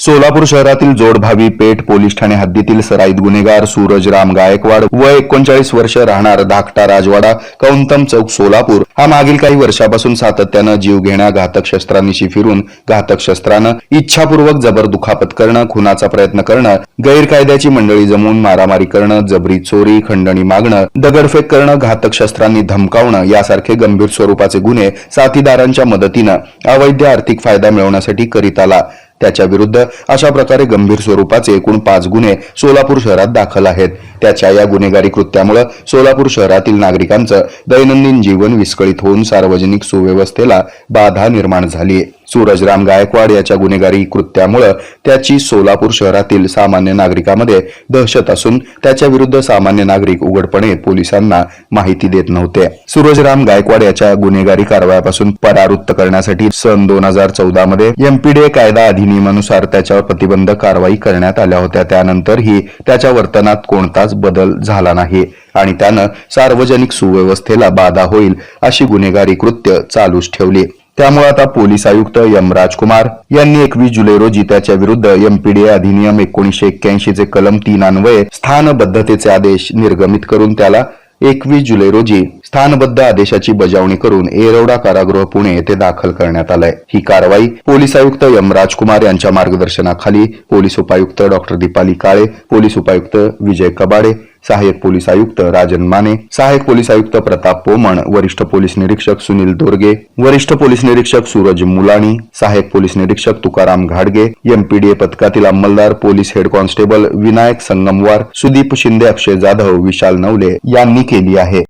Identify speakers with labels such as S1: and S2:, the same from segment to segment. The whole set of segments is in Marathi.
S1: सोलापूर शहरातील जोडभावी पेठ पोलीस ठाणे हद्दीतील सराईत गुन्हेगार सूरज राम गायकवाड व एकोणचाळीस वर्ष राहणार धाकटा राजवाडा कौंतम चौक सोलापूर. हा मागील काही वर्षापासून सातत्यानं जीव घेण्या घातक शस्त्रांनिशी फिरून घातक शस्त्रानं इच्छापूर्वक जबर दुखापत करणं खुनाचा प्रयत्न करणं गैरकायद्याची मंडळी जमवून मारामारी करणं जबरी चोरी खंडणी मागणं दगडफेक करणं घातक शस्त्रांनी धमकावणं यासारखे गंभीर स्वरूपाचे गुन्हे साथीदारांच्या मदतीनं अवैध आर्थिक फायदा मिळवण्यासाठी करीत आला. त्याच्या विरुद्ध अशा प्रकारे गंभीर स्वरूपाचे एकूण पाच गुन्हे सोलापूर शहरात दाखल आहेत. त्याच्या या गुन्हेगारी कृत्यामुळे सोलापूर शहरातील नागरिकांचं दैनंदिन जीवन विस्कळीत होऊन सार्वजनिक सुव्यवस्थेला बाधा निर्माण झाली सूरजराम गायकवाड याच्या गुन्हेगारी कृत्यामुळे त्याची सोलापूर शहरातील सामान्य नागरिकांमध्ये दहशत असून त्याच्या विरुद्ध सामान्य नागरिक उघडपणे पोलिसांना माहिती देत नव्हते. सूरजराम गायकवाड याच्या गुन्हेगारी कारवायापासून परावृत्त करण्यासाठी सन दोन हजार चौदा मध्ये एमपीडीए कायदा अधिनियमानुसार त्याच्यावर प्रतिबंधक कारवाई करण्यात आल्या होत्या. त्यानंतरही त्याच्या वर्तनात कोणताच बदल झाला नाही आणि त्यानं सार्वजनिक सुव्यवस्थेला बाधा होईल अशी गुन्हेगारी कृत्य चालूच ठेवली. त्यामुळे आता पोलीस आयुक्त एम राजकुमार यांनी एकवीस जुलै रोजी त्याच्या विरुद्ध एमपीडीए अधिनियम एकोणीशे एक्क्याऐंशी चे कलम तीन अन्वये स्थानबद्धतेचे आदेश निर्गमित करून त्याला एकवीस जुलै रोजी स्थानबद्ध आदेशाची बजावणी करून एरवडा कारागृह पुणे येथे दाखल करण्यात आलंय. ही कारवाई पोलीस आयुक्त एम राजकुमार यांच्या मार्गदर्शनाखाली पोलीस उपायुक्त डॉक्टर दीपाली काळे पोलीस उपायुक्त विजय कबाडे सहाय्यक पोलीस आयुक्त राजन माने सहाय्यक पोलीस आयुक्त प्रताप पोमण वरिष्ठ पोलीस निरीक्षक सुनील दोरगे वरिष्ठ पोलीस निरीक्षक सूरज मुलाणी सहाय्यक पोलीस निरीक्षक तुकाराम घाडगे एमपीडीए पथकातील अंमलदार police head constable Vinayak Sangamwar Sudeep Shinde Akshay Jadhav Vishal Navale यांनी केली आहे.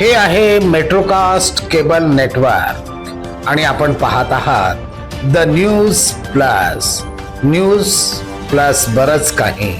S2: हे आहे मेट्रोकास्ट केबल नेटवर्क आणि आपण पाहत आहात the news plus news plus बरच काही.